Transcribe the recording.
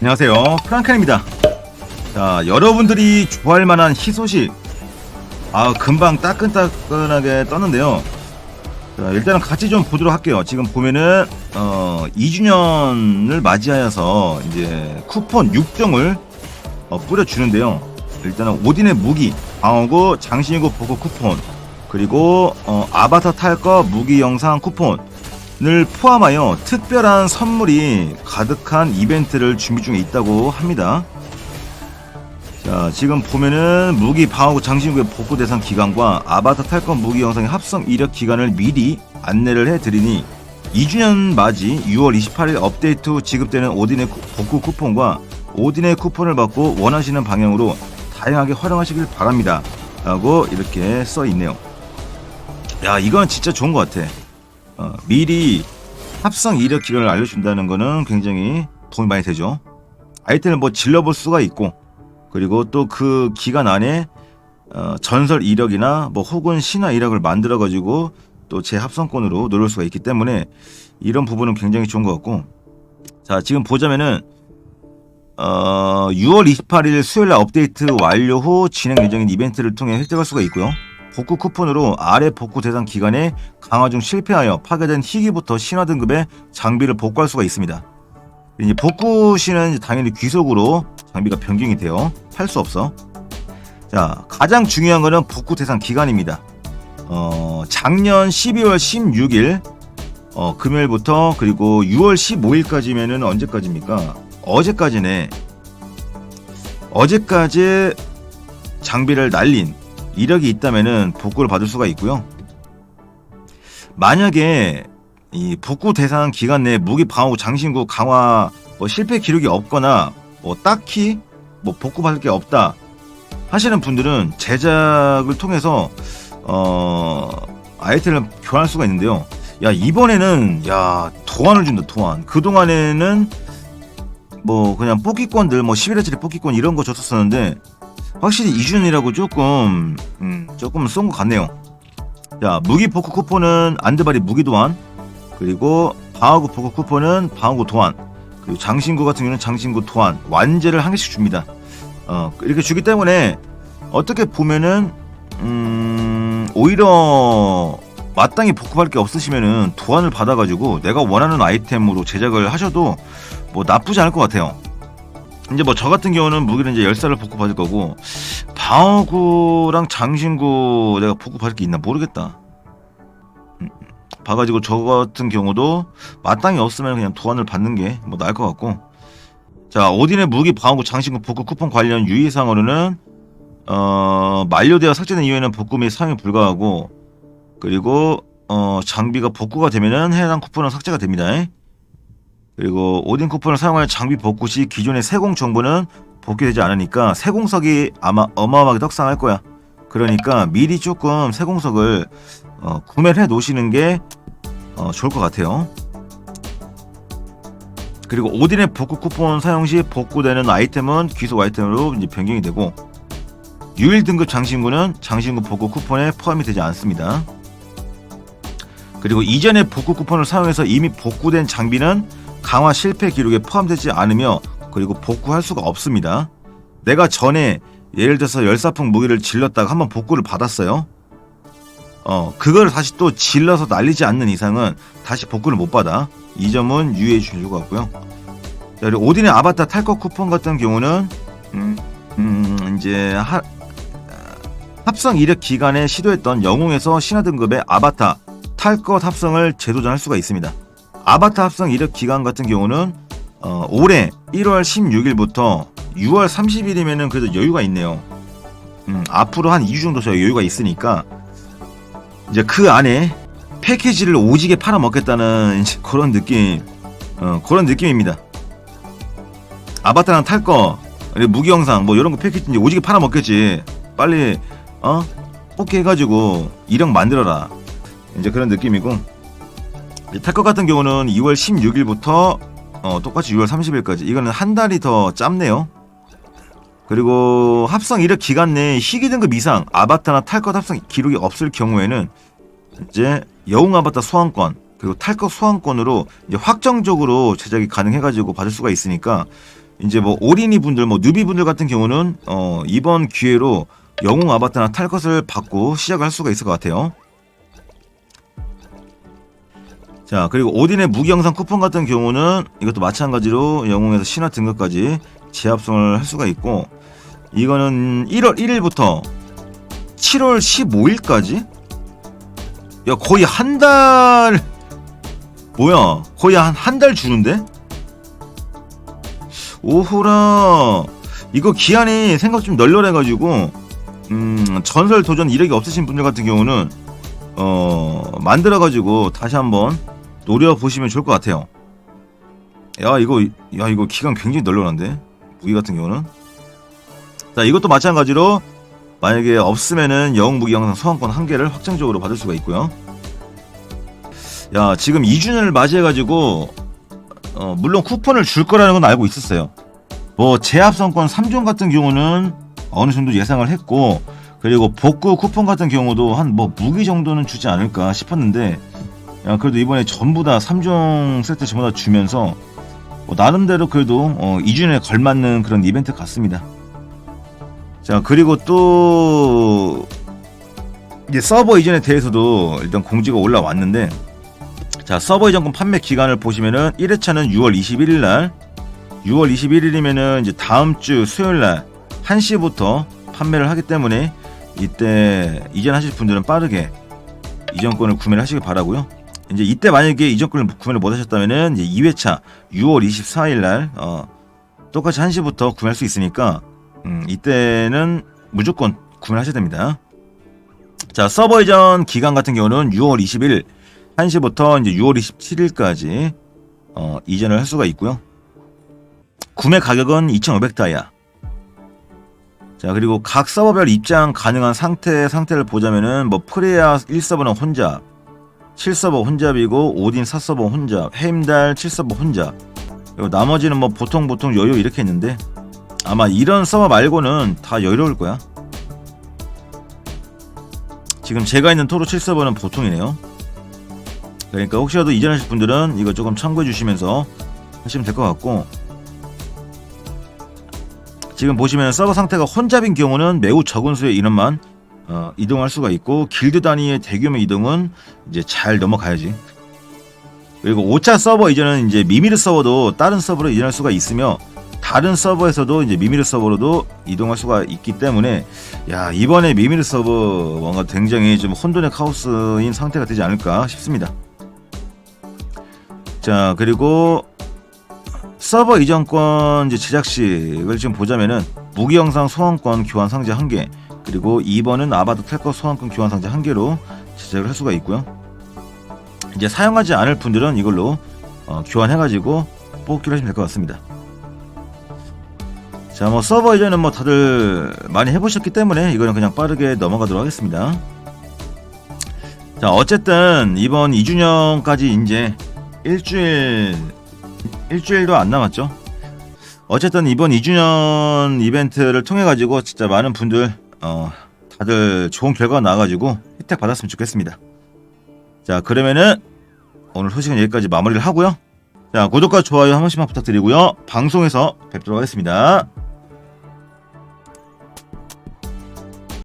안녕하세요. 프랑켄입니다. 자 여러분들이 좋아할 만한 희소식. 아 금방 따끈따끈하게 떴는데요. 자 일단은 같이 좀 보도록 할게요. 지금 보면은 어 2주년을 맞이하여서 이제 쿠폰 6종을 어, 뿌려주는데요. 일단은 오딘의 무기 방어구 장신구 보고 쿠폰 그리고 어, 아바타 탈 거 무기 영상 쿠폰 을 포함하여 특별한 선물이 가득한 이벤트를 준비 중에 있다고 합니다. 자, 지금 보면은 무기 방어구 장신구의 복구 대상 기간과 아바타 탈건 무기 영상의 합성 이력 기간을 미리 안내를 해드리니 2주년 맞이 6월 28일 업데이트 후 지급되는 오딘의 쿠- 복구 쿠폰과 오딘의 쿠폰을 받고 원하시는 방향으로 다양하게 활용하시길 바랍니다. 라고 이렇게 써 있네요. 야, 이건 진짜 좋은 것 같아. 어, 미리 합성 이력 기간을 알려준다는 거는 굉장히 도움이 많이 되죠. 아이템을 뭐 질러볼 수가 있고 그리고 또 그 기간 안에 어, 전설 이력이나 뭐 혹은 신화 이력을 만들어 가지고 또 제 합성권으로 누를 수가 있기 때문에 이런 부분은 굉장히 좋은 것 같고 자 지금 보자면은 어, 6월 28일 수요일 날 업데이트 완료 후 진행 예정인 이벤트를 통해 획득할 수가 있고요. 복구 쿠폰으로 아래 복구 대상 기간에 강화 중 실패하여 파괴된 희귀부터 신화 등급의 장비를 복구할 수가 있습니다. 이제 복구 시는 당연히 귀속으로 장비가 변경이 돼요. 팔수 없어. 자, 가장 중요한 거는 복구 대상 기간입니다. 어, 작년 12월 16일 어, 금요일부터 그리고 6월 15일까지면은 언제까지입니까? 어제까지네. 어제까지 장비를 날린 이력이 있다면은 복구를 받을 수가 있고요. 만약에 이 복구 대상 기간 내에 무기 방어구 장신구 강화 뭐 실패 기록이 없거나 뭐 딱히 뭐 복구 받을 게 없다 하시는 분들은 제작을 통해서 어 아이템을 교환할 수가 있는데요. 야 이번에는 야 도안을 준다 도안. 그 동안에는 뭐 그냥 뽑기권들 뭐 11회짜리 뽑기권 이런 거 줬었었는데 확실히 2주년이라고 조금 음, 조금 쏜 것 같네요. 자 무기 포크 쿠폰은 안드바리 무기 도안 그리고 방어구 포크 쿠폰은 방어구 도안 그리고 장신구 같은 경우는 장신구 도안 완제를 한 개씩 줍니다. 어 이렇게 주기 때문에 어떻게 보면은 음 오히려 마땅히 복구할 게 없으시면은 도안을 받아가지고 내가 원하는 아이템으로 제작을 하셔도 뭐 나쁘지 않을 것 같아요. 이제 뭐 저 같은 경우는 무기는 이제 열살을 복구 받을 거고 방어구랑 장신구 내가 복구 받을 게 있나 모르겠다. 음, 봐가지고 저 같은 경우도 마땅히 없으면 그냥 도안을 받는 게 뭐 나을 것 같고. 자 오딘의 무기 방어구 장신구 복구 쿠폰 관련 유의사항으로는 어 만료되어 삭제된 이후에는 복구 및 사용이 불가하고 그리고 어 장비가 복구가 되면은 해당 쿠폰은 삭제가 됩니다. 그리고 오딘 쿠폰을 사용하여 장비 복구 시 기존의 세공 정보는 복귀되지 않으니까 세공석이 아마 어마어마하게 떡상할 거야. 그러니까 미리 조금 세공석을 어, 구매를 해 놓으시는 게 어, 좋을 것 같아요. 그리고 오딘의 복구 쿠폰 사용 시 복구되는 아이템은 귀속 아이템으로 이제 변경이 되고 유일 등급 장신구는 장신구 복구 쿠폰에 포함이 되지 않습니다. 그리고 이전의 복구 쿠폰을 사용해서 이미 복구된 장비는 강화 실패 기록에 포함되지 않으며 그리고 복구할 수가 없습니다. 내가 전에 예를 들어서 열사풍 무기를 질렀다가 한번 복구를 받았어요. 어, 그걸 다시 또 질러서 날리지 않는 이상은 다시 복구를 못 받아. 이 점은 유의해 주실 것 같고요. 자, 그리고 오딘의 아바타 탈것 쿠폰 같은 경우는 음, 음, 이제 하, 합성 이력 기간에 시도했던 영웅에서 신화 등급의 아바타 탈것 합성을 재도전할 수가 있습니다. 아바타 합성 이력 기간 같은 경우는 어, 올해 1월 16일부터 6월 30일이면은 그래도 여유가 있네요. 음, 앞으로 한 2주 정도 저 여유가 있으니까 이제 그 안에 패키지를 오지게 팔아먹겠다는 그런 느낌, 어, 그런 느낌입니다. 아바타랑 탈 거, 그리고 무기 영상 뭐 이런 거 패키지 이제 오지게 팔아먹겠지. 빨리 어 뽑기 해가지고 이력 만들어라. 이제 그런 느낌이고 탈것 같은 경우는 2월 16일부터 어, 똑같이 6월 30일까지 이거는 한 달이 더 짧네요. 그리고 합성 이력 기간 내에 희귀 등급 이상 아바타나 탈것 합성 기록이 없을 경우에는 이제 여웅 아바타 소환권 그리고 탈것 소환권으로 이제 확정적으로 제작이 가능해가지고 받을 수가 있으니까 이제 뭐 올인이 분들 뭐 뉴비 분들 같은 경우는 어 이번 기회로 영웅 아바타나 탈 것을 받고 시작을 할 수가 있을 것 같아요. 자 그리고 오딘의 무기 영상 쿠폰 같은 경우는 이것도 마찬가지로 영웅에서 신화 등급까지 재합성을 할 수가 있고 이거는 1월 1일부터 7월 15일까지? 야 거의 한 달 뭐야 거의 한 한 달 주는데? 오호라 이거 기한이 생각 좀 널널해가지고 음 전설 도전 이력이 없으신 분들 같은 경우는 어 만들어가지고 다시 한번 노려 보시면 좋을 것 같아요. 야 이거 야 이거 기간 굉장히 널널한데 무기 같은 경우는 자 이것도 마찬가지로 만약에 없으면은 영웅 무기 영상 소환권 한 개를 확정적으로 받을 수가 있고요. 야 지금 2주년을 맞이해가지고 어, 물론 쿠폰을 줄 거라는 건 알고 있었어요. 뭐 재합성권 3종 같은 경우는 어느 정도 예상을 했고 그리고 복구 쿠폰 같은 경우도 한 뭐 무기 정도는 주지 않을까 싶었는데 야 그래도 이번에 전부 다 3종 세트 전부 다 주면서 뭐 나름대로 그래도 어, 2주년에 걸맞는 그런 이벤트 같습니다. 자 그리고 또 이제 서버 이전에 대해서도 일단 공지가 올라왔는데 자 서버 이전권 판매 기간을 보시면은 1회차는 6월 21일 날 6월 21일이면은 이제 다음 주 수요일 날 1시부터 판매를 하기 때문에 이때 이전하실 분들은 빠르게 이전권을 구매를 하시길 바라고요. 이제 이때 만약에 이전권을 구매를 못 하셨다면은 이제 2회차 6월 24일 날 어, 똑같이 1시부터 구매할 수 있으니까 음, 이때는 무조건 구매를 하셔야 됩니다. 자, 서버 이전 기간 같은 경우는 6월 20일 1시부터 이제 6월 27일까지 어, 이전을 할 수가 있고요. 구매 가격은 2,500다이아. 자, 그리고 각 서버별 입장 가능한 상태 상태를 보자면은 뭐 프레야 1서버는 혼잡, 7서버 혼잡이고 오딘 4서버 혼잡, 헤임달 7서버 혼잡. 그리고 나머지는 뭐 보통 보통 여유 이렇게 있는데 아마 이런 서버 말고는 다 여유로울 거야. 지금 제가 있는 토로 7서버는 보통이네요. 그러니까 혹시라도 이전하실 분들은 이거 조금 참고해 주시면서 하시면 될 것 같고 지금 보시면 서버 상태가 혼잡인 경우는 매우 적은 수의 인원만 어, 이동할 수가 있고 길드 단위의 대규모 이동은 이제 잘 넘어가야지. 그리고 5차 서버 이전은 이제 미미르 서버도 다른 서버로 이전할 수가 있으며 다른 서버에서도 이제 미미르 서버로도 이동할 수가 있기 때문에 야 이번에 미미르 서버 뭔가 굉장히 좀 혼돈의 카오스인 상태가 되지 않을까 싶습니다. 자 그리고 서버 이전권 이제 제작식을 지금 보자면은 무기 영상 소환권 교환 상자 한 개, 그리고 2번은 아바타 탈거 소환권 교환 상자 한 개로 제작을 할 수가 있고요. 이제 사용하지 않을 분들은 이걸로 어, 교환해가지고 뽑기를 하시면 될 것 같습니다. 자, 뭐 서버 이전은 뭐 다들 많이 해보셨기 때문에 이거는 그냥 빠르게 넘어가도록 하겠습니다. 자, 어쨌든 이번 2주년까지 이제 일주일 일주일도 안 남았죠. 어쨌든 이번 2주년 이벤트를 통해 가지고 진짜 많은 분들 어 다들 좋은 결과가 나와가지고 혜택 받았으면 좋겠습니다. 자 그러면은 오늘 소식은 여기까지 마무리를 하고요. 자 구독과 좋아요 한 번씩만 부탁드리고요. 방송에서 뵙도록 하겠습니다.